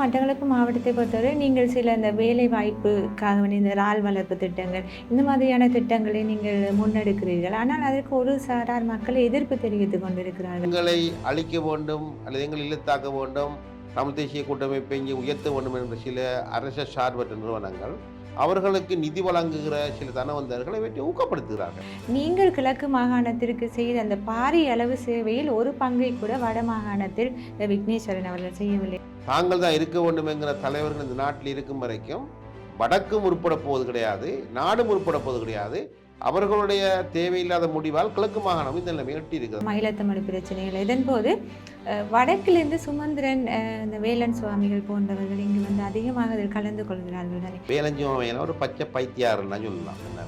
மட்டக்களப்பு மாவட்டத்தை பொறுத்தவரை நீங்கள் சில இந்த வேலை வாய்ப்புக்காக வேண்டிய இந்த இறால் வளர்ப்பு திட்டங்கள் இந்த மாதிரியான திட்டங்களை நீங்கள் முன்னெடுக்கிறீர்கள். ஆனால் அதற்கு ஒரு சாரார் மக்கள் எதிர்ப்பு தெரிவித்துக் கொண்டிருக்கிறார்கள். எங்களை அழிக்க வேண்டும் அல்லது எங்களை இழுத்தாக்க வேண்டும் தமிழ் தேசிய கூட்டமைப்பை இங்கே உயர்த்த வேண்டும் என்ற சில அரச சார்பற்ற நிறுவனங்கள் அவர்களுக்கு நிதி வழங்குகிற சில தனவந்தர்களை இவற்றை ஊக்கப்படுத்துகிறார்கள். நீங்கள் கிழக்கு மாகாணத்திற்கு செய்த அந்த பாரிய அளவு சேவையில் ஒரு பங்கை கூட வட மாகாணத்தில் விக்னேஸ்வரன் அவர்கள் செய்யவில்லை. தாங்கள் தான் இருக்க வேண்டும் என்கிற தலைவர்கள் இந்த நாட்டில் இருக்கும் வரைக்கும் வடக்கும் உட்பட போவது கிடையாது நாடும் உட்பட போவது கிடையாது அவர்களுடைய தேவையில்லாத முடிவால் கிழக்கு மாகாணம் இந்த நிலைமை எட்டி இருக்கிறது மயிலத்தமிழ் பிரச்சனைகள். இதன்போது வடக்கிலிருந்து சுமந்திரன் இந்த வேலன் சுவாமிகள் போன்றவர்கள் இங்கு வந்து அதிகமாக அதில் கலந்து கொள்கிறார்கள் தானே? வேலஞ்சிவமையில ஒரு பச்சை பைத்தியாருன்னு சொல்லலாம் என்ன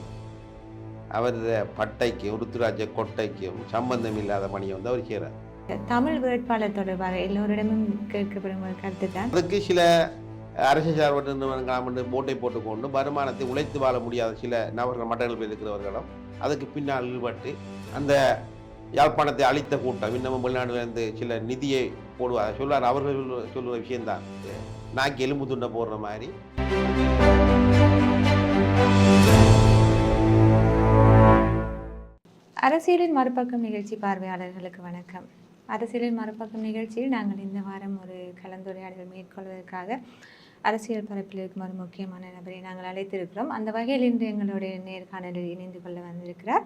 அவர் பட்டைக்கும் ருத்துராஜ கொட்டைக்கும் சம்பந்தம் இல்லாத பணியை வந்து அவர் செய்கிறார் தமிழ் வேட்பாளர் தொடர்பாக எல்லோரிடமும் கேட்கப்படும் கருத்து தான். அதுக்கு சில அரசு சார்பற்ற நிறுவனங்களாம் என்று மூட்டை போட்டுக்கொண்டு வருமானத்தை உழைத்து வாழ முடியாத சில நபர்கள் மட்டங்கள் இருக்கிறவர்களும் அதுக்கு பின்னால் ஈடுபட்டு அந்த யாழ்ப்பாணத்தை அழித்த கூட்டம் இன்னமும் வெளிநாடுலேருந்து சில நிதியை போடுவார் சொல்வார். அவர்கள் சொல்லுவ- சொல்லுற விஷயம்தான். நாக்கு எலும்பு துண்டை போடுற மாதிரி. அரசியலின் மறுபக்கம் நிகழ்ச்சி பார்வையாளர்களுக்கு வணக்கம். அரசியலின் மறுபக்கம் நிகழ்ச்சியில் நாங்கள் இந்த வாரம் ஒரு கலந்துரையாடல் மேற்கொள்வதற்காக அரசியல் பரப்பில் இருக்கும் ஒரு முக்கியமான நபரை நாங்கள் அழைத்திருக்கிறோம். அந்த வகையில் இன்று எங்களுடைய நேர்காணலில் இணைந்து கொள்ள வந்திருக்கிறார்.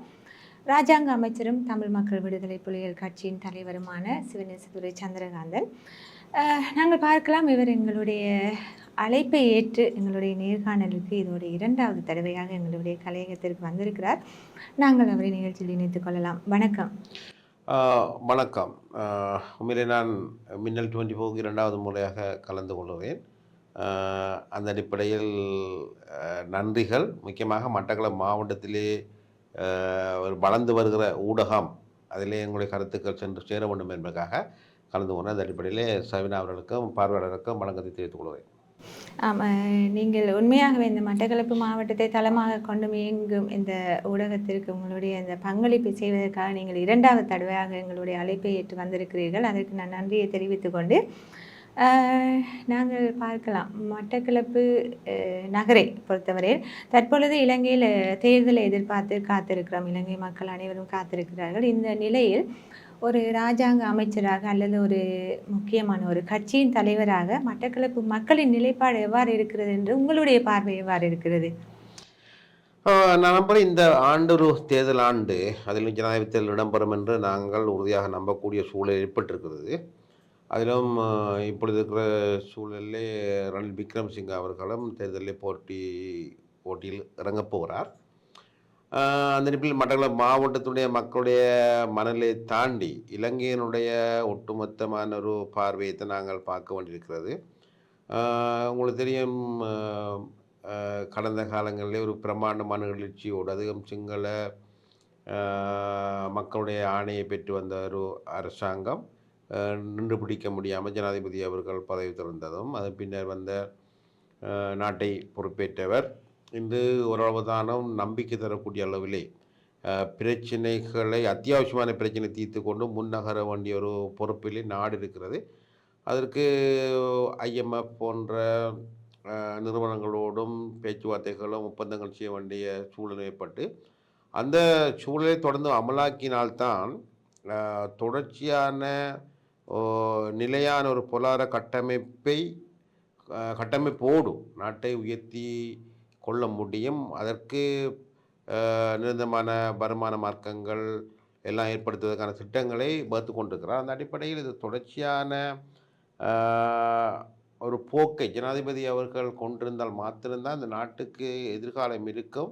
ராஜாங்க அமைச்சரும் தமிழ் மக்கள் விடுதலை புலிகள் கட்சியின் தலைவருமான சிவநேசதுரை சந்திரகாந்தன். நாங்கள் பார்க்கலாம் இவர் எங்களுடைய அழைப்பை ஏற்று எங்களுடைய நேர்காணலுக்கு இதோடைய இரண்டாவது தடவையாக எங்களுடைய கலையகத்திற்கு வந்திருக்கிறார். நாங்கள் அவரை நிகழ்ச்சியில் இணைத்துக் கொள்ளலாம். வணக்கம். வணக்கம். உண்மையிலே நான் மின்னல் டுவெண்ட்டி ஃபோருக்கு இரண்டாவது முறையாக கலந்து கொள்கிறேன். அந்த அடிப்படையில் நன்றிகள். முக்கியமாக மட்டக்களப்பு மாவட்டத்திலே ஒரு வளர்ந்து வருகிற ஊடகம் அதிலே எங்களுடைய கருத்துக்கள் சென்று சேர வேண்டும் என்பதற்காக கலந்து கொண்டேன் அந்த அடிப்படையிலே சவினா அவர்களுக்கும் பார்வையாளருக்கும் வணக்கத்தை தெரிவித்துக் கொள்கிறேன். ஆமாம் நீங்கள் உண்மையாகவே இந்த மட்டக்களப்பு மாவட்டத்தை தளமாக கொண்டு இயங்கும் இந்த ஊடகத்திற்கு உங்களுடைய இந்த பங்களிப்பை செய்வதற்காக நீங்கள் இரண்டாவது தடவையாக எங்களுடைய அழைப்பை ஏற்று வந்திருக்கிறீர்கள். அதற்கு நான் நன்றியை தெரிவித்துக் கொண்டு நாங்கள் பார்க்கலாம். மட்டக்களப்பு நகரை பொறுத்தவரையில் தற்பொழுது இலங்கையில் தேர்தலை எதிர்பார்த்து காத்திருக்கிறோம். இலங்கை மக்கள் அனைவரும் காத்திருக்கிறார்கள். இந்த நிலையில் ஒரு இராஜாங்க அமைச்சராக அல்லது ஒரு முக்கியமான ஒரு கட்சியின் தலைவராக மட்டக்களப்பு மக்களின் நிலைப்பாடு எவ்வாறு இருக்கிறது என்று உங்களுடைய பார்வை எவ்வாறு இருக்கிறது? நான் நம்புகிறேன் இந்த ஆண்டு ஒரு தேர்தல் ஆண்டு அதில் ஜனாதிபதி தேர்தல் இடம்பெறும் என்று நாங்கள் உறுதியாக நம்பக்கூடிய சூழல் ஏற்பட்டிருக்கிறது. அதிலும் இப்பொழுது இருக்கிற சூழலிலே ரணில் விக்ரம்சிங்க அவர்களும் தேர்தலில் போட்டி போட்டியில் இறங்கப் போகிறார். அந்த நிலையில் மட்டக்களப்பு மாவட்டத்துடைய மக்களுடைய மனநிலை தாண்டி இலங்கையினுடைய ஒட்டுமொத்தமான ஒரு பார்வையை நாங்கள் பார்க்க வேண்டியிருக்கிறது. உங்களுக்கு தெரியும் கடந்த காலங்களிலே ஒரு பிரம்மாண்டமான எழுச்சியோடு அதிகம் சிங்கள மக்களுடைய ஆணையை பெற்று வந்த ஒரு அரசாங்கம். நின்று பிடிக்க முடியாமல் ஜனாதிபதி அவர்கள் பதவி திறந்ததும் அது பின்னர் வந்த நாட்டை பொறுப்பேற்றவர். இன்று ஓரளவு தானும் நம்பிக்கை தரக்கூடிய அளவிலே பிரச்சனைகளை பிரச்சினைகளை அத்தியாவசியமான பிரச்சனை தீர்த்து கொண்டு முன்னகர வேண்டிய ஒரு பொறுப்பிலே நாடு இருக்கிறது. அதற்கு ஐஎம்எஃப் போன்ற நிறுவனங்களோடும் பேச்சுவார்த்தைகளும் ஒப்பந்தங்கள் செய்ய வேண்டிய சூழல் ஏற்பட்டு அந்த சூழலை தொடர்ந்து அமலாக்கினால்தான் தொடர்ச்சியான நிலையான ஒரு பொருளாதார கட்டமைப்பை கட்டமைப்போடு நாட்டை உயர்த்தி கொள்ள முடியும். அதற்கு நிரந்தரமான வருமான மார்க்கங்கள் எல்லாம் ஏற்படுத்துவதற்கான திட்டங்களை வகுத்து கொண்டிருக்கிறார். அந்த அடிப்படையில் இது தொடர்ச்சியான ஒரு போக்கை ஜனாதிபதி அவர்கள் கொண்டிருந்தால் மாத்திரம்தான் இந்த நாட்டுக்கு எதிர்காலம் இருக்கும்.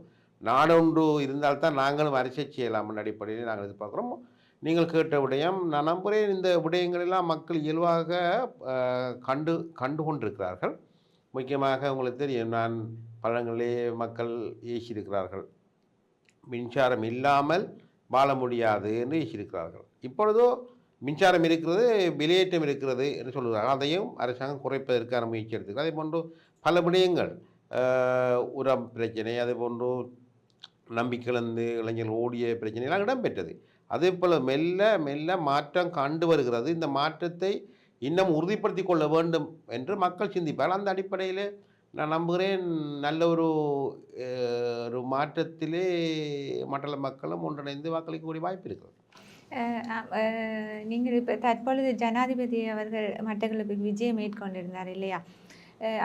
நாடொன்று இருந்தால்தான் நாங்களும் அரசியல் செய்யலாம்னு அடிப்படையில் நாங்கள் எதிர்பார்க்குறோம். நீங்கள் கேட்ட விடயம் நான் நம்புகிறேன் இந்த விடயங்களெல்லாம் மக்கள் இயல்பாக கண்டு கண்டு கொண்டிருக்கிறார்கள். முக்கியமாக உங்களுக்கு தெரியும் நான் பழங்களே மக்கள் ஏசியிருக்கிறார்கள். மின்சாரம் இல்லாமல் வாழ முடியாது என்று ஏசியிருக்கிறார்கள். இப்பொழுதோ மின்சாரம் இருக்கிறது வெளியேற்றம் இருக்கிறது என்று சொல்கிறார்கள் அதையும் அரசாங்கம் குறைப்பதற்கான முயற்சி எடுத்துக்கிறது அதே போன்று பல விடயங்கள் உரம் பிரச்சனை அதே போன்று நம்பிக்கையிழந்து இளைஞர்கள் ஓடிய பிரச்சனைலாம் இடம்பெற்றது. அதே போல் மெல்ல மெல்ல மாற்றம் கண்டு வருகிறது. இந்த மாற்றத்தை இன்னும் உறுதிப்படுத்தி கொள்ள வேண்டும் என்று மக்கள் சிந்திப்பார்கள். அந்த அடிப்படையில் நான் நம்புகிறேன் நல்ல ஒரு ஒரு மாற்றத்திலே மண்டல மக்களும் ஒன்றிணைந்து வாக்களிக்கக்கூடிய வாய்ப்பு இருக்கிறது. நீங்கள் இப்போ தற்பொழுது ஜனாதிபதி அவர்கள் மட்டக்களப்புக்கு விஜயம் மேற்கொண்டிருந்தார் இல்லையா?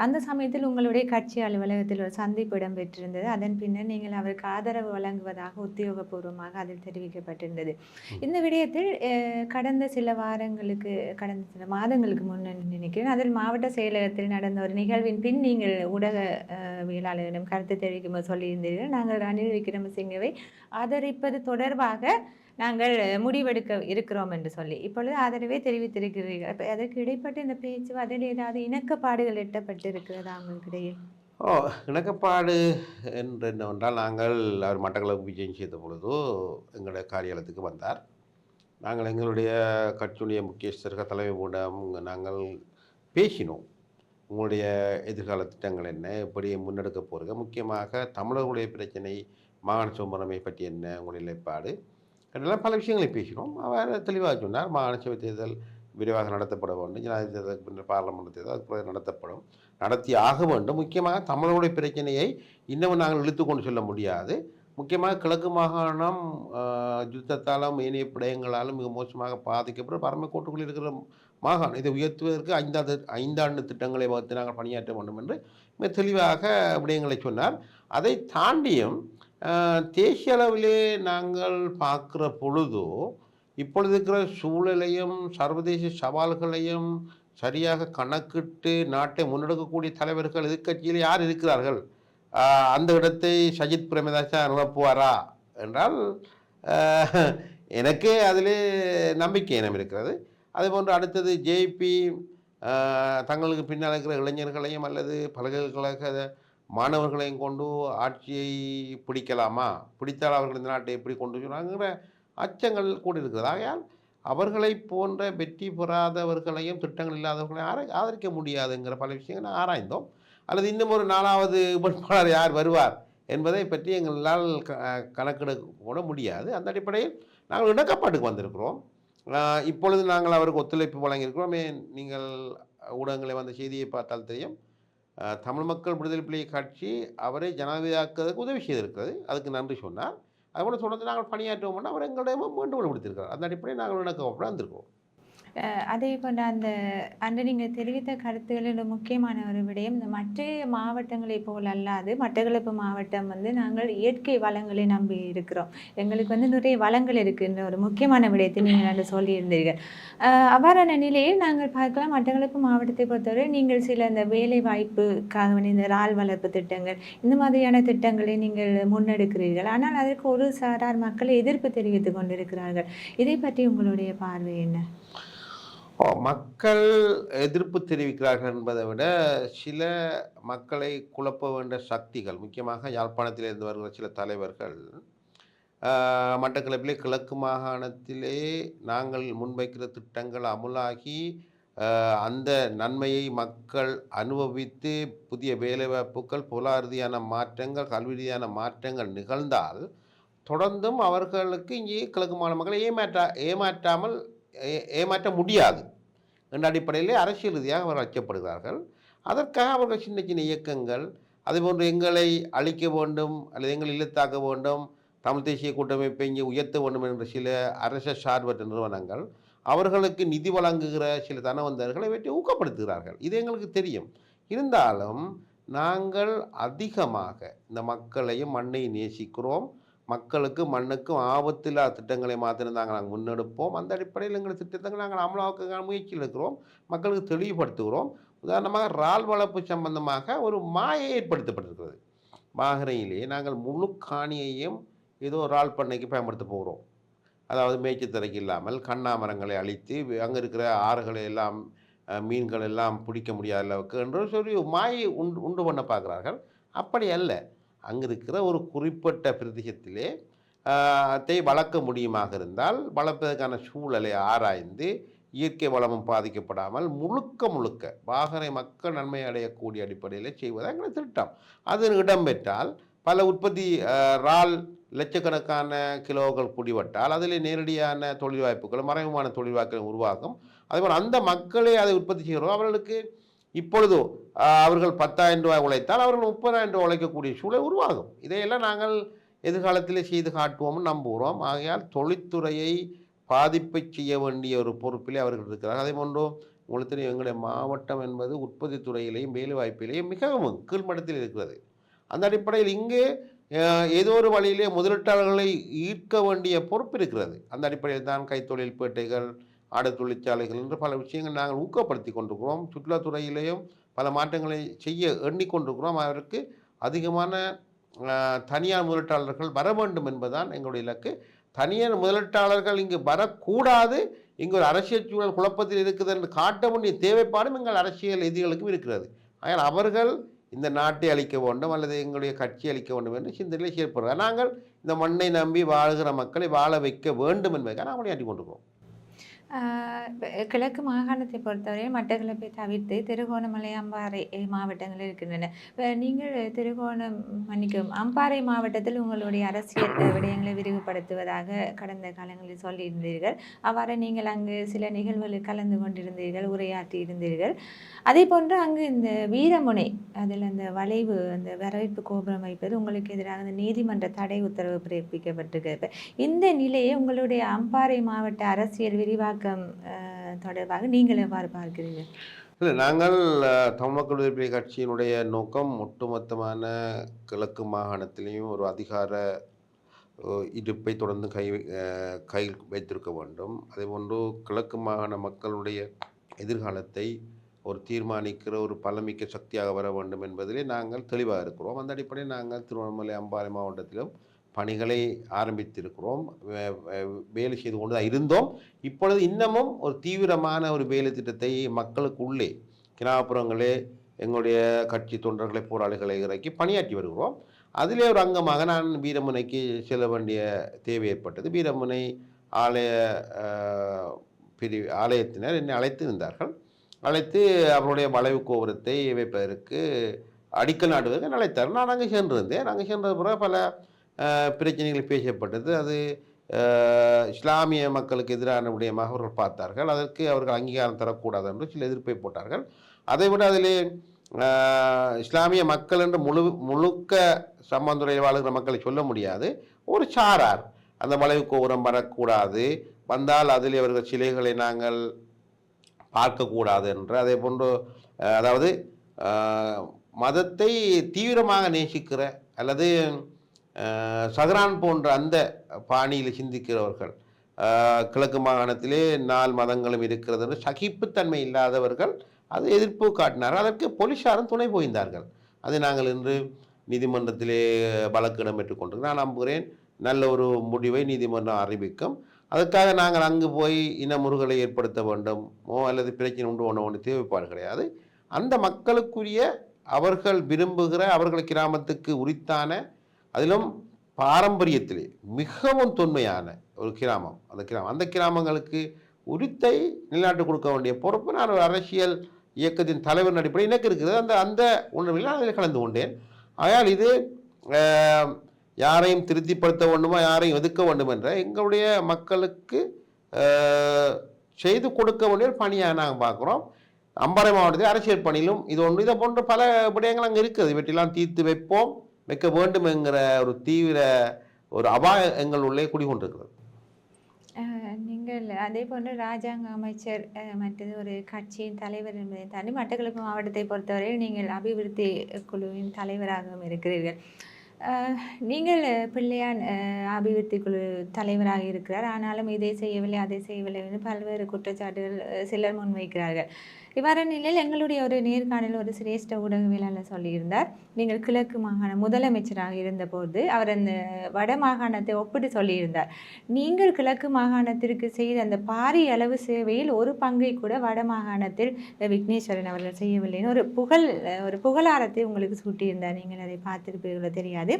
அந்த சமயத்தில் உங்களுடைய கட்சி அலுவலகத்தில் ஒரு சந்திப்பு இடம்பெற்றிருந்தது. அதன் பின்னர் நீங்கள் அவருக்கு ஆதரவு வழங்குவதாக உத்தியோகபூர்வமாக அதில் தெரிவிக்கப்பட்டிருந்தது. இந்த விடயத்தில் கடந்த சில வாரங்களுக்கு கடந்த சில மாதங்களுக்கு முன் நினைக்கிறேன் அதில் மாவட்ட செயலகத்தில் நடந்த ஒரு நிகழ்வின் பின் நீங்கள் ஊடகவியலாளரிடம் கருத்து தெரிவிக்கும்போது சொல்லியிருந்தீர்கள். நாங்கள் ரணில் விக்ரமசிங்கவை ஆதரிப்பது தொடர்பாக நாங்கள் முடிவெடுக்க இருக்கிறோம் என்று சொல்லி. இப்பொழுது ஆதரவே தெரிவித்திருக்கிறீர்கள். இப்போ அதற்கு இடைப்பட்ட இந்த பேச்சு அதில் ஏதாவது இணக்கப்பாடுகள் எட்டப்பட்டு இருக்கிறதா உங்களுக்கு ஓ இணக்கப்பாடு என்று என்னவென்றால் நாங்கள் அவர் மட்டக்களப்பு விஜயம் செய்த பொழுது எங்களுடைய காரியாலயத்துக்கு வந்தார். நாங்கள் எங்களுடைய கட்சியுடைய முக்கியஸ்தர்கள் தலைமையிடம் நாங்கள் பேசினோம். உங்களுடைய எதிர்கால திட்டங்கள் என்ன எப்படி முன்னெடுக்க போகிறீங்க முக்கியமாக தமிழர்களுடைய பிரச்சனை மாகாண சுமரமை பற்றி என்ன உங்களுடைய நிலைப்பாடு இதெல்லாம் பல விஷயங்களை பேசினோம் அவர் தெளிவாக சொன்னார் மாநிலசபை சபை தேர்தல் விரைவாக நடத்தப்பட வேண்டும் ஜனாதிபதி தேர்தலுக்கு பின்னர் பார்லமெண்ட் தேர்தல் அதுக்கு பிறகு நடத்தப்படும். நடத்தி ஆக வேண்டும். முக்கியமாக தமிழருடைய பிரச்சனையை இன்னமும் நாங்கள் இழுத்து கொண்டு செல்ல முடியாது. முக்கியமாக கிழக்கு மாகாணம் யுத்தத்தாலும் ஏனைய பிடயங்களாலும் மிக மோசமாக பாதிக்கப்பட்டு பரமக்கோட்டுக்குள் இருக்கிற மாகாணம். இதை உயர்த்துவதற்கு ஐந்தாவது ஐந்தாண்டு திட்டங்களை வகுத்து நாங்கள் பணியாற்ற வேண்டும் என்று மிக தெளிவாக விடயங்களை சொன்னார். அதை தாண்டியும் தேசிய அளவிலே நாங்கள் பார்க்குற பொழுது இப்பொழுது இருக்கிற சூழலையும் சர்வதேச சவால்களையும் சரியாக கணக்கிட்டு நாட்டை முன்னெடுக்கக்கூடிய தலைவர்கள் எதிர்க்கட்சியில் யார் இருக்கிறார்கள்? அந்த இடத்தை சஜித் பிரேமதாசா நிரப்புவாரா என்றால் எனக்கே அதிலே நம்பிக்கை இனம் இருக்கிறது. அதுபோன்று அடுத்தது ஜேபி தங்களுக்கு பின்னால் இருக்கிற இளைஞர்களையும் அல்லது பல்கலைக்கழக மாணவர்களையும் கொண்டு ஆட்சியை பிடிக்கலாமா? பிடித்தால் அவர்கள் இந்த நாட்டை எப்படி கொண்டு சொன்னாங்கிற அச்சங்கள் கூட இருக்கிறது ஆகையால் அவர்களை போன்ற வெற்றி பெறாதவர்களையும் திட்டங்கள் இல்லாதவர்களையும் ஆர ஆதரிக்க முடியாதுங்கிற பல விஷயங்களை ஆராய்ந்தோம். அல்லது இன்னும் ஒரு நாலாவது வேட்பாளர் யார் வருவார் என்பதை பற்றி எங்களால் க கணக்கிட கூட முடியாது. அந்த அடிப்படையில் நாங்கள் இணக்கப்பாட்டுக்கு வந்திருக்கிறோம். இப்பொழுது நாங்கள் அவருக்கு ஒத்துழைப்பு வழங்கியிருக்கிறோம். நீங்கள் ஊடகங்களை வந்த செய்தியை பார்த்தால் தெரியும். தமிழ் மக்கள் விடுதலை புலி கட்சி அவரை ஜனாதிபதியாக்குவதற்கு உதவி செய்திருக்கிறது. அதுக்கு நன்றி சொன்னார். அதுபோல் தொடர்ந்து நாங்கள் பணியாற்றுவோம்னா அவர் எங்களிடமும் மீண்டும் விடுத்திருக்கிறார். அந்த அடிப்படையில் நாங்கள் இணக்கப்பட்டு வந்திருக்கிறோம் அதே போன்ற அந்த அன்று நீங்கள் தெரிவித்த கருத்துகளில் முக்கியமான ஒரு விடயம் இந்த மற்ற மாவட்டங்களைப் போல் அல்லாது மட்டக்களப்பு மாவட்டம் வந்து நாங்கள் இயற்கை வளங்களை நம்பி இருக்கிறோம். எங்களுக்கு வந்து நிறைய வளங்கள் இருக்குன்ற ஒரு முக்கியமான விடயத்தை நீங்கள் அன்று சொல்லியிருந்தீர்கள். அவ்வாறான நிலையில் நாங்கள் பார்க்கலாம் மட்டக்களப்பு மாவட்டத்தை பொறுத்தவரை நீங்கள் சில இந்த வேலை வாய்ப்புக்காக இந்த இறால் வளர்ப்பு திட்டங்கள் இந்த மாதிரியான திட்டங்களை நீங்கள் முன்னெடுக்கிறீர்கள். ஆனால் அதற்கு ஒரு சாரார் மக்கள் எதிர்ப்பு தெரிவித்துக் கொண்டிருக்கிறார்கள். இதை பற்றி உங்களுடைய பார்வை என்ன? மக்கள் எதிர்ப்பு தெரிவிக்கிறார்கள் என்பதை விட சில மக்களை குழப்ப வேண்டிய சக்திகள் முக்கியமாக யாழ்ப்பாணத்திலிருந்து வருகிற சில தலைவர்கள் ஆஹ், மட்டக்களப்பிலே கிழக்கு மாகாணத்திலே நாங்கள் முன்வைக்கிற திட்டங்கள் அமுலாகி அந்த நன்மையை மக்கள் அனுபவித்து புதிய வேலைவாய்ப்புகள் பொருளாதார மாற்றங்கள் கல்வி ரீதியான மாற்றங்கள் நிகழ்ந்தால் தொடர்ந்தும் அவர்களுக்கு இங்கே கிழக்கு மாகாண மக்களை ஏமாற்றா ஏமாற்றாமல் ஏமாற்ற முடியாது. என்ற அடிப்படையிலே அரசியல் ரீதியாக அவர்கள் அச்சப்படுகிறார்கள் அதற்காக அவர்கள் சின்ன சின்ன இயக்கங்கள் அதுபோன்று எங்களை அழிக்க வேண்டும் அல்லது எங்களை இழுத்தாக்க வேண்டும் தமிழ் தேசிய கூட்டமைப்பை இங்கே உயர்த்த வேண்டும் என்ற சில அரச சார்பற்ற நிறுவனங்கள் அவர்களுக்கு நிதி வழங்குகிற சில தனவந்தர்களை இவற்றை ஊக்கப்படுத்துகிறார்கள். இது எங்களுக்கு தெரியும். இருந்தாலும் நாங்கள் அதிகமாக இந்த மக்களையும் மண்ணையும் நேசிக்கிறோம். மக்களுக்கு மண்ணுக்கும் ஆபத்தில்லா திட்டங்களை மாத்திரம் நாங்கள் நாங்கள் முன்னெடுப்போம். அந்த அடிப்படையில் எங்கள் திட்டத்தை நாங்கள் அமலாக்க முயற்சியில் இருக்கிறோம். மக்களுக்கு தெளிவுபடுத்துகிறோம். உதாரணமாக இறால் வளர்ப்பு சம்பந்தமாக ஒரு மாயை ஏற்படுத்தப்பட்டிருக்கிறது. மாகரையிலே நாங்கள் முழு காணியையும் ஏதோ இறால் பண்ணைக்கு பயன்படுத்த போகிறோம். அதாவது மேய்ச்சத்திரைக்கு இல்லாமல் கண்ணாமரங்களை அழித்து அங்கே இருக்கிற ஆறுகளை எல்லாம் மீன்கள் எல்லாம் பிடிக்க முடியாத அளவுக்கு என்று சொல்லி மாயை உண்டு உண்டு பண்ண பார்க்குறார்கள். அப்படி அல்ல. அங்கே இருக்கிற ஒரு குறிப்பிட்ட பிரதேசத்திலே அதை வளர்க்க முடியுமாக இருந்தால் வளர்ப்பதற்கான சூழலை ஆராய்ந்து இயற்கை வளமும் பாதிக்கப்படாமல் முழுக்க முழுக்க வாகனை மக்கள் நன்மை அடையக்கூடிய அடிப்படையில் செய்வதாக எங்களை திட்டம். அது இடம்பெற்றால் பல உற்பத்தி ரால் இறால் லட்சக்கணக்கான கிலோக்கள் குடிவட்டால் அதில் நேரடியான தொழில் வாய்ப்புகள் மறைமுகமான தொழில் வாய்ப்புகள் உருவாகும். அதே மாதிரி அந்த மக்களே அதை உற்பத்தி செய்கிறோம். அவர்களுக்கு இப்பொழுது அவர்கள் பத்தாயிரம் ரூபாய் உழைத்தால் அவர்கள் முப்பதாயிரம் ரூபாய் உழைக்கக்கூடிய சூழல் உருவாகும். இதையெல்லாம் நாங்கள் எதிர்காலத்திலே செய்து காட்டுவோம்னு நம்புகிறோம். ஆகையால் தொழில்துறையை பாதிப்பை செய்ய வேண்டிய ஒரு பொறுப்பிலே அவர்கள் இருக்கிறார் அதே போன்று உங்களுக்கு தெரியும் எங்களுடைய மாவட்டம் என்பது உற்பத்தி துறையிலேயும் வேலைவாய்ப்பிலேயும் மிகவும் கீழ்மட்டத்தில் இருக்கிறது. அந்த அடிப்படையில் இங்கே ஏதோ ஒரு வழியிலே முதலீட்டாளர்களை ஈர்க்க வேண்டிய பொறுப்பு இருக்கிறது. அந்த அடிப்படையில் தான் கைத்தொழில் பேட்டைகள் ஆடை தொழிற்சாலைகள் என்று பல விஷயங்கள் நாங்கள் ஊக்கப்படுத்தி கொண்டிருக்கிறோம். சுற்றுலாத்துறையிலேயும் பல மாற்றங்களை செய்ய எண்ணிக்கொண்டிருக்கிறோம் அதற்கு அதிகமான தனியார் முதலீட்டாளர்கள் வர வேண்டும் என்பதுதான் எங்களுடைய இலக்கு. தனியார் முதலீட்டாளர்கள் இங்கு வரக்கூடாது. இங்கு ஒரு அரசியல் சூழல் குழப்பத்தில் இருக்குது என்று காட்ட வேண்டிய தேவைப்பாடும் எங்கள் அரசியல் எதிரிகளுக்கும் இருக்கிறது. ஆனால் அவர்கள் இந்த நாட்டை அளிக்க வேண்டும் அல்லது எங்களுடைய கட்சி அளிக்க வேண்டும் என்று சிந்தனையில் செயற்படுறார் நாங்கள் இந்த மண்ணை நம்பி வாழ்கிற மக்களை வாழ வைக்க வேண்டும் என்பதற்காக நாம் பணியாற்றி கொண்டிருக்கிறோம். கிழக்கு மாகாணத்தை பொறுத்தவரை மட்டக்களப்பை தவிர்த்து திருகோணமலை அம்பாறை மாவட்டங்கள் இருக்கின்றன. இப்போ நீங்கள் திருகோணம் மன்னிக்கும் அம்பாறை மாவட்டத்தில் உங்களுடைய அரசியல் விடயங்களை விரிவுபடுத்துவதாக கடந்த காலங்களில் சொல்லியிருந்தீர்கள். அவ்வாறு நீங்கள் அங்கு சில நிகழ்வுகளில் கலந்து கொண்டிருந்தீர்கள் உரையாற்றி இருந்தீர்கள். அதே போன்று அங்கு இந்த வீரமுனை அதில் அந்த வளைவு அந்த வரவேற்பு கோபுரம் வைப்பது உங்களுக்கு எதிராக அந்த நீதிமன்ற தடை உத்தரவு பிறப்பிக்கப்பட்டிருக்கிறது. இந்த நிலையை உங்களுடைய அம்பாறை மாவட்ட அரசியல் விரிவாக அஹ், தொடர்பாக நீங்கள் எவ்வாறு பார்க்கிறீங்க இல்லை நாங்கள் தமிழ் மக்கள் விடுதலை கட்சியினுடைய நோக்கம் ஒட்டுமொத்தமான கிழக்கு மாகாணத்திலையும் ஒரு அதிகார இருப்பை தொடர்ந்து கை கையில் வைத்திருக்க வேண்டும். அதேபோன்று கிழக்கு மாகாண மக்களுடைய எதிர்காலத்தை ஒரு தீர்மானிக்கிற ஒரு பலமிக்க சக்தியாக வர வேண்டும் என்பதிலே நாங்கள் தெளிவாக இருக்கிறோம். அந்த அடிப்படையில் நாங்கள் திருவண்ணாமலை அம்பாறை மாவட்டத்திலும் பணிகளை ஆரம்பித்திருக்கிறோம். வே- வேலை செய்து கொண்டு தான் இருந்தோம். இப்பொழுது இன்னமும் ஒரு தீவிரமான ஒரு வேலை திட்டத்தை மக்களுக்கு உள்ளே கிராமப்புறங்களே எங்களுடைய கட்சி தொண்டர்களை போராளிகளை இறக்கி பணியாற்றி வருகிறோம். அதிலே ஒரு அங்கமாக நான் வீரமுனைக்கு செல்ல வேண்டிய தேவை ஏற்பட்டது. வீரமுனை ஆலய பிரி ஆலயத்தினர் என்னை அழைத்து இருந்தார்கள். அழைத்து அவருடைய வளைவு கோபுரத்தை வைப்பதற்கு அடிக்கல் நாடுவதற்கு அழைத்தார் நான் அங்கே சென்றிருந்தேன். அங்கே சென்ற பிறகு பல பிரச்சனைகள் பேசப்பட்டது. அது இஸ்லாமிய மக்களுக்கு எதிரான விடயமாக அவர்கள் பார்த்தார்கள். அதற்கு அவர்கள் அங்கீகாரம் தரக்கூடாது என்று சில எதிர்ப்பை போட்டார்கள். அதை விட அதிலே இஸ்லாமிய மக்கள் என்று முழு முழுக்க சம்பந்துரையில் வாழ்கிற மக்களை சொல்ல முடியாது. ஒரு சாரார். அந்த வளைவு கோபுரம் வரக்கூடாது. வந்தால் அதில் அவர்கள் சிலைகளை நாங்கள் பார்க்கக்கூடாது என்று. அதே போன்று அதாவது மதத்தை தீவிரமாக நேசிக்கிற அல்லது சஹ்ரான் போன்ற அந்த பாணியில் சிந்திக்கிறவர்கள் கிழக்கு மாகாணத்திலே நால் மதங்களும் இருக்கிறது என்று சகிப்புத்தன்மை இல்லாதவர்கள் அது எதிர்ப்பு காட்டினார்கள். அதற்கு போலீஸாரும் துணை போய்ந்தார்கள் அதை நாங்கள் இன்று நீதிமன்றத்திலே வழக்கு இடம்பெற்றுக் கொண்டு நான் நம்புகிறேன் நல்ல ஒரு முடிவை நீதிமன்றம் அறிவிக்கும். அதுக்காக நாங்கள் அங்கு போய் இன முறுகலை ஏற்படுத்த வேண்டும். அல்லது பிரச்சனை உண்டு ஒன்று ஒன்று தேவைப்பாடு கிடையாது. அந்த மக்களுக்குரிய அவர்கள் விரும்புகிற அவர்கள் கிராமத்துக்கு உரித்தான அதிலும் பாரம்பரியத்திலே மிகவும் தொன்மையான ஒரு கிராமம். அந்த கிராமம் அந்த கிராமங்களுக்கு உரித்தை நிலைநாட்டு கொடுக்க வேண்டிய பொறுப்பு நான் ஒரு அரசியல் இயக்கத்தின் தலைவர் அடிப்படையில் எனக்கு இருக்கிறது அந்த அந்த உணர்வில் நான் அதில் கலந்து கொண்டேன். ஆகையால் இது யாரையும் திருப்திப்படுத்த வேண்டுமா யாரையும் ஒதுக்க வேண்டும் என்ற எங்களுடைய மக்களுக்கு செய்து கொடுக்க வேண்டிய ஒரு பணியாக நாங்கள் பார்க்குறோம். அம்பாறை மாவட்டத்தில் அரசியல் பணியிலும் இது ஒன்று இதை போன்ற பல விடயங்கள் அங்கே இருக்குது. இவற்றெல்லாம் தீர்த்து வைப்போம். வைக்க வேண்டும் என்கிற ஒரு தீவிர ஒரு அபாயம் எங்கள் உள்ளே குடிகொண்டிருக்கிறது. நீங்கள் அதே போன்று ராஜாங்க அமைச்சர் மற்றது ஒரு கட்சியின் தலைவர் என்பதை தாண்டி மட்டக்களப்பு மாவட்டத்தை பொறுத்தவரையில் நீங்கள் அபிவிருத்தி குழுவின் தலைவராகவும் இருக்கிறீர்கள். நீங்கள் பிள்ளையான் அபிவிருத்தி குழு தலைவராக இருக்கிறார். ஆனாலும் இதை செய்யவில்லை அதை செய்யவில்லை என்று பல்வேறு குற்றச்சாட்டுகள் சிலர் முன்வைக்கிறார்கள். இவ்வாறு நிலையில் எங்களுடைய ஒரு நேர்காணல் ஒரு சிரேஷ்ட ஊடகவியலாளர் சொல்லியிருந்தார். நீங்கள் கிழக்கு மாகாண முதலமைச்சராக இருந்தபோது அவர் அந்த வட மாகாணத்தை ஒப்பிட்டு சொல்லியிருந்தார். நீங்கள் கிழக்கு மாகாணத்திற்கு செய்த அந்த பாரிய அளவு சேவையில் ஒரு பங்கை கூட வட மாகாணத்தில் விக்னேஸ்வரன் அவர்கள் செய்யவில்லைன்னு ஒரு புகழ் ஒரு புகழாரத்தை உங்களுக்கு சூட்டியிருந்தார். நீங்கள் அதை பார்த்துருப்பீர்களோ தெரியாது.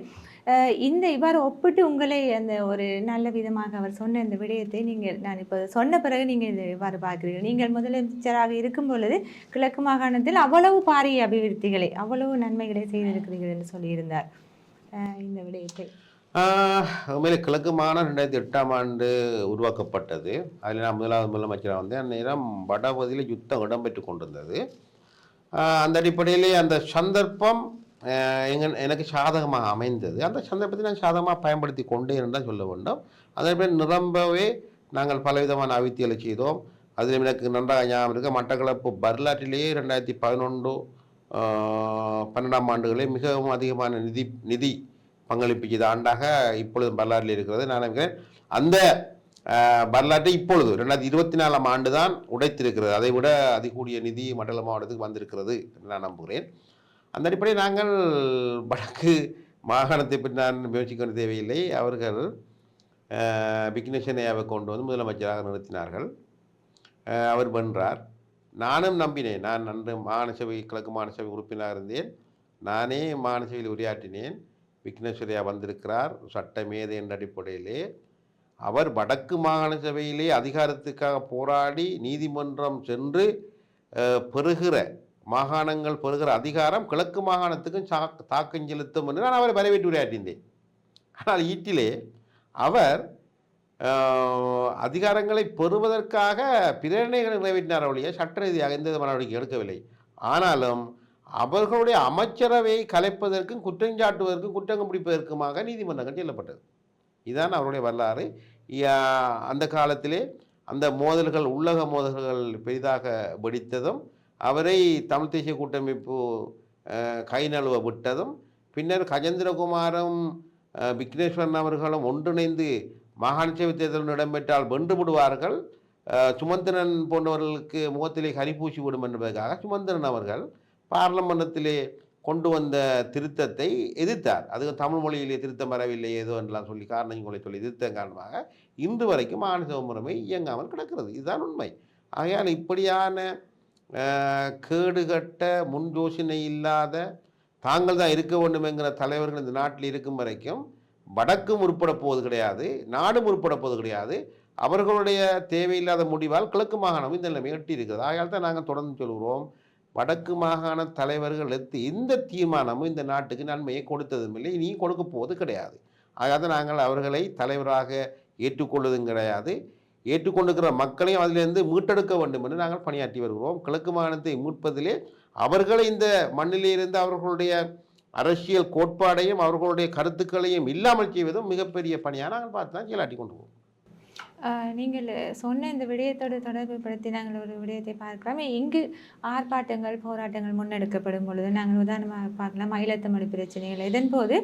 இந்த இவ்வாறு ஒப்பிட்டு உங்களை அந்த ஒரு நல்ல விதமாக அவர் சொன்ன இந்த விடயத்தை நீங்கள் நான் இப்போ சொன்ன பிறகு நீங்கள் இதை இவ்வாறு பார்க்கிறீர்கள்? நீங்கள் முதலமைச்சராக இருக்கும் பொழுது கிழக்கு மாகாணத்தில் அவ்வளவு பாரிய அபிவிருத்திகளை அவ்வளவு நன்மைகளை செய்திருக்கிறீர்கள் என்று சொல்லியிருந்தார். இந்த விடயத்தை. உண்மையிலே கிழக்கு மாகாணம் ரெண்டாயிரத்தி எட்டாம் ஆண்டு உருவாக்கப்பட்டது. அதில் நான் முதலாவது முதலமைச்சராக வந்தேன். அந்நேரம் வடபகுதியில் யுத்தம் இடம்பெற்று கொண்டிருந்தது. அந்த அடிப்படையிலே அந்த சந்தர்ப்பம் எங்க எனக்கு சாதகமாக அமைந்தது. அந்த சந்தர்ப்பத்தை நான் சாதகமாக பயன்படுத்தி கொண்டே இருந்தால் சொல்ல வேண்டும். அதே நிரம்பவே நாங்கள் பலவிதமான அவித்தியலை செய்தோம். அதில் எனக்கு நன்றாக ஞாபகம் இருக்குது மட்டக்களப்பு வரலாற்றிலேயே ரெண்டாயிரத்தி பதினொன்று பன்னெண்டாம் ஆண்டுகளே மிகவும் அதிகமான நிதி நிதி பங்களிப்பு ஆண்டாக இப்பொழுது வரலாற்றில் இருக்கிறது. நான் நினைக்கிறேன் அந்த வரலாற்றை இப்பொழுது ரெண்டாயிரத்தி இருபத்தி நாலாம் ஆண்டு தான் உடைத்திருக்கிறது. அதை விட அதிகூடிய நிதி மண்டல மாவட்டத்துக்கு வந்திருக்கிறது என்று நான் நம்புகிறேன். அந்த அடிப்படையில் நாங்கள் வடக்கு மாகாணத்தை பற்றி நான் முயற்சிக்க வேண்டிய தேவையில்லை. அவர்கள் ஆஹ், விக்னேஸ்வரனையாவை கொண்டு வந்து முதலமைச்சராக நிறுத்தினார்கள். அவர் வென்றார். நானும் நம்பினேன். நான் அன்று மாநசபை கிழக்கு மாநசபை உறுப்பினராக இருந்தேன். நானே மாநசபையில் உரையாற்றினேன். விக்னேஸ்வரியா வந்திருக்கிறார். சட்டமேதை என்ற அடிப்படையிலே. அவர் வடக்கு மாகாண சபையிலே அதிகாரத்துக்காக போராடி நீதிமன்றம் சென்று பெறுகிற மாகாணங்கள் பெறுகிற அதிகாரம் கிழக்கு மாகாணத்துக்கும் சா தாக்கம் செலுத்தும் என்று நான் அவரை வரவேற்று உரையாற்றினேன். ஆனால் ஈட்டிலே அவர் அதிகாரங்களை பெறுவதற்காக பிரேரணைகளை நிறைவேற்றினார் ஒழிய சட்ட ரீதியாக எந்த விதமான நடவடிக்கை எடுக்கவில்லை. ஆனாலும் அவர்களுடைய அமைச்சரவையை கலைப்பதற்கும் குற்றஞ்சாட்டுவதற்கும் குற்றம் பிடிப்பதற்குமாக நீதிமன்றங்கள் செல்லப்பட்டது. இதுதான் அவருடைய வரலாறு. யா- அந்த காலத்திலே அந்த மோதல்கள் உள்ளக மோதல்கள் பெரிதாக வெடித்ததும் அவரை தமிழ் தேசிய கூட்டமைப்பு கை நழுவ விட்டதும் பின்னர் கஜேந்திரகுமாரும் விக்னேஸ்வரன் அவர்களும் ஒன்றிணைந்து மாகாண சபை தேர்தல் இடம்பெற்றால் வென்று விடுவார்கள் சுமந்திரன் போன்றவர்களுக்கு முகத்திலே கரிப்பூசி விடும் என்பதற்காக சுமந்திரன் அவர்கள் பார்லமெண்டத்திலே கொண்டு வந்த திருத்தத்தை எதிர்த்தார். அது தமிழ் மொழியிலே திருத்தம் வரவில்லை ஏதோ என்றெல்லாம் சொல்லி காரணங்களை சொல்லி எதிர்த்த காரணமாக இன்று வரைக்கும் மாநில முறைமை இயங்காமல் கிடக்கிறது. இதுதான் உண்மை. ஆகையால் இப்படியான கேடுகட்ட முன் யோசனை இல்லாத தாங்கள் தான் இருக்க வேண்டும் என்கிற தலைவர்கள் இந்த நாட்டில் இருக்கும் வரைக்கும் வடக்கு முற்பட போவது கிடையாது நாடும் முற்பட போவது கிடையாது. அவர்களுடைய தேவையில்லாத முடிவால் கிழக்கு மாகாணம் இந்த நிலைமை எட்டி இருக்கிறது ஆகையால் தான் நாங்கள் தொடர்ந்து சொல்கிறோம் வடக்கு மாகாண தலைவர்கள் எடுத்து எந்த தீர்மானமும் இந்த நாட்டுக்கு நன்மையை கொடுத்ததும் இல்லை இனி கொடுக்க போவது கிடையாது. ஆகாத நாங்கள் அவர்களை தலைவராக ஏற்றுக்கொள்வதும் கிடையாது. ஏற்றுக்கொண்டிருக்கிற மக்களையும் அதிலிருந்து மீட்டெடுக்க வேண்டும் என்று நாங்கள் பணியாற்றி வருகிறோம். கிழக்கு மாகாணத்தை மீட்பதிலே அவர்களை இந்த மண்ணிலே இருந்து அவர்களுடைய அரசியல் கோட்பாடையும் அவர்களுடைய கருத்துக்களையும் இல்லாமல் செய்வதும் மிகப்பெரிய பணியாக நாங்கள் பார்த்து தான் செயலாட்டி கொண்டு போவோம். நீங்கள் சொன்ன இந்த விடயத்தோடு தொடர்பு படுத்தி நாங்கள் ஒரு விடயத்தை பார்க்கலாம். இங்கு ஆர்ப்பாட்டங்கள் போராட்டங்கள் முன்னெடுக்கப்படும் பொழுது நாங்கள் உதாரணமாக பார்க்கலாம் மயிலத்தமிழ் பிரச்சனைகள். இதன் போது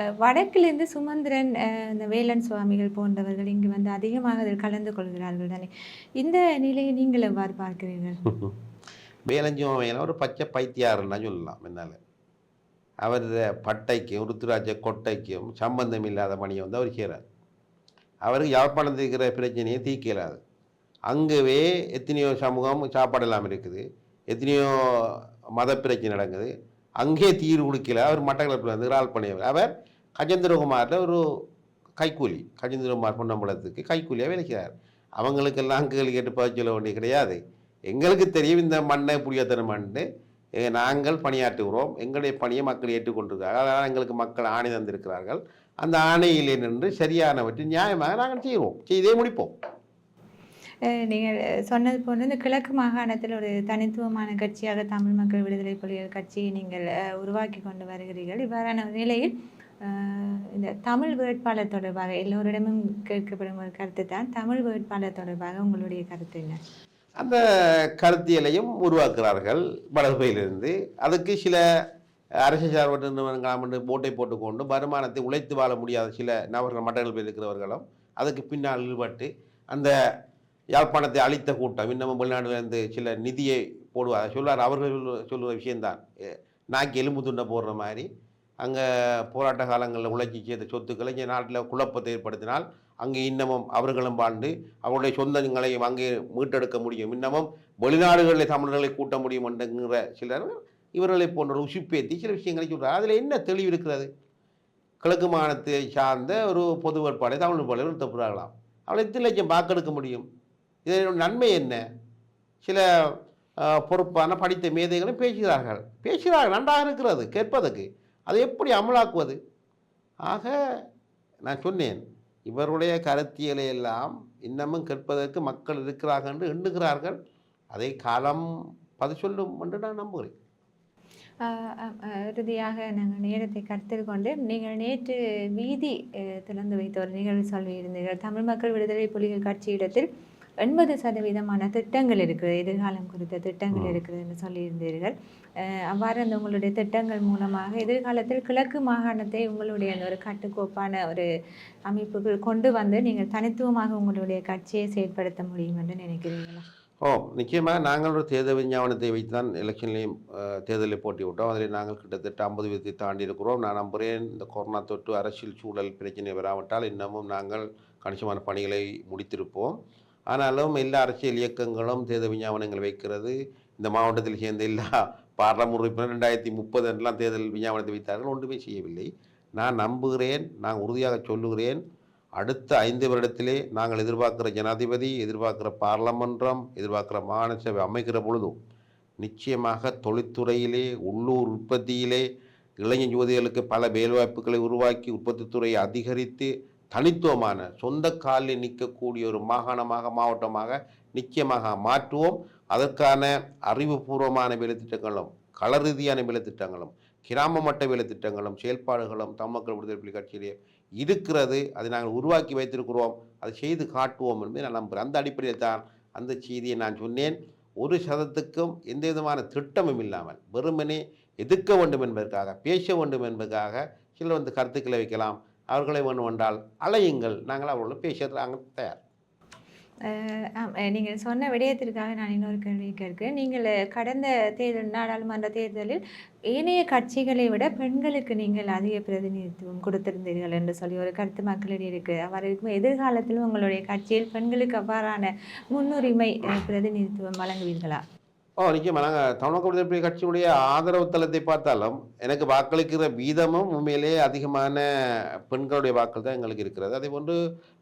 ஆஹ் வடக்கிலிருந்து சுமந்திரன் இந்த வேலன் சுவாமிகள் போன்றவர்கள் இங்கு வந்து அதிகமாக அதில் கலந்து கொள்கிறார்கள் தானே. இந்த நிலையை நீங்கள் எவ்வாறு பார்க்கிறீர்கள்? வேலஞ்சுமையில் ஒரு பச்சை பைத்தியாருன்னா சொல்லலாம் என்னால். அவர் பட்டைக்கும் ருத்துராஜ கொட்டைக்கும் சம்பந்தம் இல்லாத பணியை வந்து அவர் செய்கிறார். அவருக்கு யாழ்ப்பாணத்தில் இருக்கிற பிரச்சனையை தீர்க்கலாது அங்கவே எத்தனையோ சமூகம் சாப்பாடு இல்லாமல் இருக்குது. எத்தனையோ மத பிரச்சனை நடக்குது. அங்கே தீர்வு கொடுக்கல. அவர் மட்டக்களப்பில் வந்து ரால் பண்ணியவர் அவர் கஜேந்திரகுமாரில் ஒரு கைக்கூலி. கஜேந்திரகுமார் பொன்னம்பலத்துக்கு கைக்கூலியாக வேலை செய்கிறார். அவங்களுக்கெல்லாம் கேள்வி கேட்டு பதில் சொல்ல வேண்டிய கிடையாது. எங்களுக்கு தெரியும் இந்த மண்ணை புளியத்தனமண்டு நாங்கள் பணியாற்றுகிறோம். எங்களுடைய பணியை மக்கள் ஏற்றுக்கொண்டிருக்கிறார்கள். அதனால் எங்களுக்கு மக்கள் ஆணை தந்திருக்கிறார்கள். அந்த ஆணையிலே நின்று சரியானவற்றை நியாயமாக நாங்கள் செய்வோம். செய்தே முடிப்போம். நீங்கள் சொன்னது போன்று இந்த கிழக்கு மாகாணத்தில் ஒரு தனித்துவமான கட்சியாக தமிழ் மக்கள் விடுதலை புலிகள் கட்சியை நீங்கள் அஹ், உருவாக்கி கொண்டு வருகிறீர்கள். இவ்வாறான ஒரு நிலையில் இந்த தமிழ் வேட்பாளர் தொடர்பாக எல்லோரிடமும் கேட்கப்படும் ஒரு கருத்து தான். தமிழ் வேட்பாளர் தொடர்பாக உங்களுடைய கருத்து என்ன? அந்த கருத்தியலையும் உருவாக்குறார்கள் வடகுபையிலிருந்து அதுக்கு சில அரசு சார்பற்ற நிறுவனங்களாம் என்று போட்டை போட்டுக்கொண்டு வருமானத்தை உழைத்து வாழ முடியாத சில நபர்கள் மட்டங்கள் இருக்கிறவர்களும் அதுக்கு பின்னால் ஈடுபட்டு அந்த யாழ்ப்பாணத்தை அழித்த கூட்டம் இன்னமும் வெளிநாடுலேருந்து சில நிதியை போடுவார். சொல்லார் அவர்கள் சொல்லுற- சொல்லுற விஷயம்தான் நாக்கி எலும்பு துண்டை போடுற மாதிரி. அங்கே போராட்ட காலங்களில் உழைச்சி செய்த சொத்துக்களை இங்கே நாட்டில் குழப்பத்தை ஏற்படுத்தினால் அங்கே இன்னமும் அவர்களும் வாழ்ந்து அவருடைய சொந்தங்களையும் அங்கே மீட்டெடுக்க முடியும். இன்னமும் வெளிநாடுகளில் தமிழர்களை கூட்ட முடியும் என்கிற சிலர் இவர்களை போன்ற உசுப்பேத்தி சில விஷயங்களை சொல்கிறார் அதில் என்ன தெளிவு இருக்கிறது? கிழக்கு மாநிலத்தை சார்ந்த ஒரு பொது வேட்பாளை தமிழ் வேட்பாளர் நிறுத்தப்படுறாங்களாம் அவளை எத்தனை லட்சம் வாக்கெடுக்க முடியும்? இதனோட நன்மை என்ன? சில பொறுப்பான படித்த மேதைகளும் பேசுகிறார்கள். பேசுகிறார்கள் நன்றாக இருக்கிறது கேட்பதற்கு. அதை எப்படி அமலாக்குவது? ஆக நான் சொன்னேன் இவருடைய கருத்தியலை எல்லாம் இன்னமும் கேட்பதற்கு மக்கள் இருக்கிறார்கள் என்று எண்ணுகிறார்கள். அதை காலம் பதி சொல்லும் என்று நான் நம்புகிறேன். இறுதியாக நாங்கள் நேரத்தை கருத்தில் கொண்டு நீங்கள் நேற்று வீதி திறந்து வைத்த ஒரு நிகழ்வு சொல்லியிருந்தீர்கள். தமிழ் மக்கள் விடுதலை புலிகள் கட்சியிடத்தில் எண்பது சதவீதமான திட்டங்கள் இருக்குது எதிர்காலம் குறித்த திட்டங்கள் இருக்குது என்று சொல்லியிருந்தீர்கள். அவ்வாறு அந்த உங்களுடைய திட்டங்கள் மூலமாக எதிர்காலத்தில் கிழக்கு மாகாணத்தை உங்களுடைய அந்த ஒரு கட்டுக்கோப்பான ஒரு அமைப்புகள் கொண்டு வந்து நீங்கள் தனித்துவமாக உங்களுடைய கட்சியை செயற்படுத்த முடியும் என்று நினைக்கிறீர்களா? ஓ நிச்சயமாக நாங்கள் ஒரு தேர்தல் விஞ்ஞாபனத்தை வைத்து தான் எலெக்ஷன்லேயும் தேர்தலில் போட்டி விட்டோம். அதில் நாங்கள் கிட்டத்தட்ட ஐம்பது வீதத்தை தாண்டி இருக்கிறோம். நான் நம்புகிறேன் இந்த கொரோனா தொற்று அரசியல் சூழல் பிரச்சனை வராவிட்டால் இன்னமும் நாங்கள் கணிசமான பணிகளை முடித்திருப்போம். ஆனாலும் எல்லா அரசியல் இயக்கங்களும் தேர்தல் விஞ்ஞாபனங்கள் வைக்கிறது. இந்த மாவட்டத்தில் சேர்ந்த எல்லா பாராளுமன்ற உறுப்பினர் ரெண்டாயிரத்தி முப்பது எல்லாம் தேர்தல் விஞ்ஞாபனத்தை வைத்தார்கள். ஒன்றுமே செய்யவில்லை. நான் நம்புகிறேன் நான் உறுதியாக சொல்லுகிறேன். அடுத்த ஐந்து வருடத்திலே நாங்கள் எதிர்பார்க்கிற ஜனாதிபதி எதிர்பார்க்கிற பாராளுமன்றம் எதிர்பார்க்கிற மாநிலசபை அமைக்கிற பொழுதும் நிச்சயமாக தொழில்துறையிலே உள்ளூர் உற்பத்தியிலே இளைஞர் யுவதிகளுக்கு பல வேலைவாய்ப்புகளை உருவாக்கி உற்பத்தி துறையை அதிகரித்து தனித்துவமான சொந்த காலில் நிற்கக்கூடிய ஒரு மாகாணமாக மாவட்டமாக நிச்சயமாக மாற்றுவோம். அதற்கான அறிவுபூர்வமான வேலைத்திட்டங்களும் கள ரீதியான வேலைத்திட்டங்களும் கிராம மட்ட வேலைத்திட்டங்களும் செயல்பாடுகளும் தமிழ்மக்கள் விடுதலை கட்சியிலே இருக்கிறது. அதை நாங்கள் உருவாக்கி வைத்திருக்கிறோம். அதை செய்து காட்டுவோம் என்பதை நான் நம்புகிறேன். அந்த அடிப்படையில் தான் அந்த செய்தியை நான் சொன்னேன். ஒரு சதத்துக்கும் எந்த விதமான திட்டமும் இல்லாமல் வெறுமனே எதிர்க்க வேண்டும் என்பதற்காக பேச வேண்டும் என்பதற்காக சிலர் வந்து கருத்துக்களை வைக்கலாம். அவர்களை ஒன்று வந்தால் அலையுங்கள். நாங்கள் அவர்களோட பேசுறாங்க நாங்கள் தயார். நீங்கள் சொன்ன விடயத்திற்காக நான் இன்னொரு கேள்வி கேட்கிறேன். நீங்கள் கடந்த தேர்தல் நாடாளுமன்ற தேர்தலில் ஏனைய கட்சிகளை விட பெண்களுக்கு நீங்கள் அதிக பிரதிநிதித்துவம் கொடுத்திருந்தீர்கள் என்று சொல்லி ஒரு கருத்து மக்களிடையே இருக்குது அவருக்கும் எதிர்காலத்தில் உங்களுடைய கட்சியில் பெண்களுக்கு அவ்வாறான முன்னுரிமை பிரதிநிதித்துவம் வழங்குவீர்களா? ஓ நிச்சயமா. நாங்கள் தமிழக விடுதலை கட்சியுடைய ஆதரவு தளத்தை பார்த்தாலும் எனக்கு வாக்களிக்கிற வீதமும் உண்மையிலே அதிகமான பெண்களுடைய வாக்கள் தான் எங்களுக்கு இருக்கிறது. அதே போன்று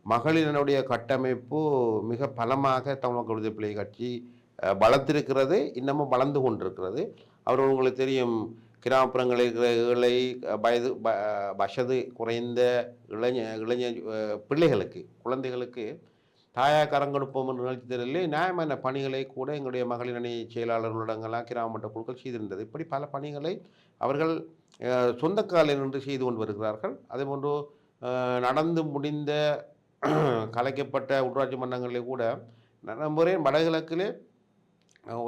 மகளிரினுடைய கட்டமைப்பு மிக பலமாக தமிழக விடுதலை கட்சி வளர்த்திருக்கிறது இன்னமும் வளர்ந்து கொண்டிருக்கிறது. அவர்கள் உங்களுக்கு தெரியும் கிராமப்புறங்களில் இருக்கிற இளை வயது ப- வசதி குறைந்த இளைஞ இளைஞ பிள்ளைகளுக்கு குழந்தைகளுக்கு தாயா கரங்கொடுப்போம் என்ற நிகழ்ச்சி நியாயமான பணிகளை கூட எங்களுடைய மகளிர் அணி செயலாளர்களிடங்களாம் கிராம மட்ட குழுக்கள் செய்திருந்தது. இப்படி பல பணிகளை அவர்கள் சொந்த காலில் நின்று செய்து கொண்டு வருகிறார்கள். அதேபோன்று நடந்து முடிந்த கலைக்கப்பட்ட உள்ளாட்சி மன்றங்களில் கூட முறை வடகிழக்கிலே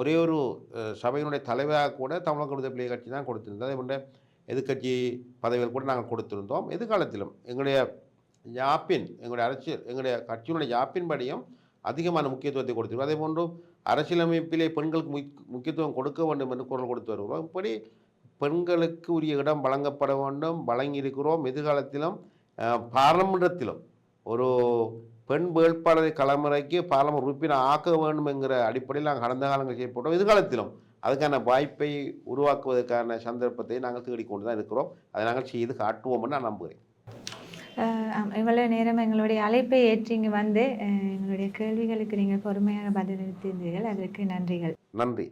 ஒரே ஒரு சபையினுடைய தலைவராக கூட தமிழக விடுதலை கட்சி தான் கொடுத்திருந்தது. அதே போன்ற எதிர்க்கட்சி பதவிகள் கூட நாங்கள் கொடுத்திருந்தோம். எதிர்காலத்திலும் எங்களுடைய யாப்பின் எங்களுடைய அரசியல் எங்களுடைய கட்சியினுடைய யாப்பின் படியும் அதிகமான முக்கியத்துவத்தை கொடுத்துருவோம் அதே போன்று அரசியலமைப்பிலே பெண்களுக்கு முக்- முக்கியத்துவம் கொடுக்க வேண்டும் என்று குரல் கொடுத்து வருகிறோம். இப்படி பெண்களுக்கு உரிய இடம் வழங்கப்பட வேண்டும் வழங்கியிருக்கிறோம். எதிர்காலத்திலும் பாராளுமன்றத்திலும் ஒரு பெண் வேட்பாளரை களமிறக்கி பாராளுமன்ற உறுப்பினர் ஆக்க வேண்டும் என்கிற அடிப்படையில் நாங்கள் கடந்த காலங்கள் செய்யப்பட்டோம் எதிர்காலத்திலும் அதுக்கான வாய்ப்பை உருவாக்குவதற்கான சந்தர்ப்பத்தை நாங்கள் தேடிக்கொண்டு தான் இருக்கிறோம். அதை நாங்கள் செய்து காட்டுவோம்னு நான் நம்புகிறேன். அஹ் இவ்வளவு நேரம் எங்களுடைய அழைப்பை ஏற்றி இங்கு வந்து எங்களுடைய கேள்விகளுக்கு நீங்கள் பொறுமையாக பதிலளித்திருந்தீர்கள் அதற்கு நன்றிகள். நன்றி.